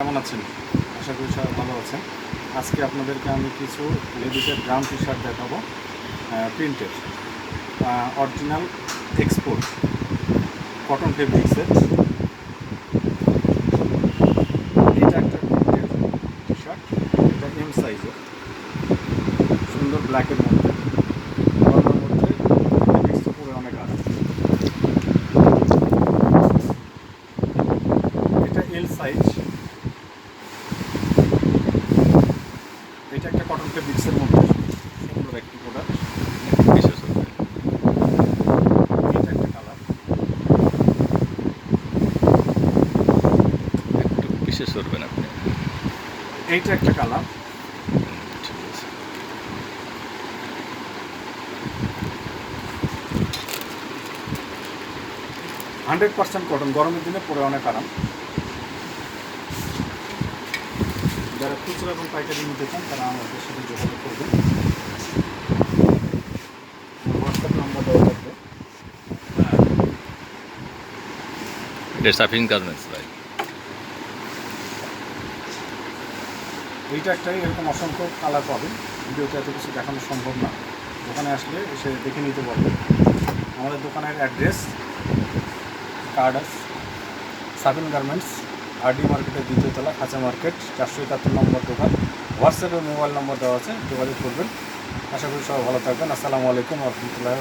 কেমন আছেন? আশা করি সবাই ভালো আছেন। আজকে আপনাদেরকে আমি কিছু লেডিসের গ্রাম টি শার্ট দেখাবো প্রিন্টেড অরিজিনাল এক্সপোর্ট কটন ফেব্রিক্সের এটা একটা টি শার্ট এটা এম সাইজের সুন্দর ব্ল্যাকের মধ্যে। এটা এল সাইজ এটা একটা ফেব্রিক্সের মধ্যে সুন্দর একটি প্রোডাক্ট বিশেষ এটা একটা কালার একটু বিশেষ করবেন আপনি। এইটা একটা কালার হান্ড্রেড পার্সেন্ট কটন গরমের দিনে পরে অনেক আরাম। যারা খুচরা এবং পাইকারি নিতে চান তারা আমাদের সাথে যোগাযোগ করবেন। হোয়াটসঅ্যাপ নাম্বার দেওয়া থাকবে। এটা সাফিন গার্মেন্টস ভাই। এইটা একটাই এরকম অসংখ্য কালার পাবেন। ভিডিওতে এত কিছু দেখানো সম্ভব না। দোকানে আসলে এসে দেখে নিতে পারবেন। আমাদের দোকানের অ্যাড্রেস কার্ডাস সাবিন গার্মেন্টস আরডি মার্কেটের দ্বিতীয় তলা, খাঁচা মার্কেট, চারশো একাত্তর নম্বর দোকান। হোয়াটসঅ্যাপে মোবাইল নম্বর দেওয়া আছে, যোগাযোগ করবেন। আশা করি সবাই ভালো থাকবেন। আসসালামু আলাইকুম রহমতুল্লাহ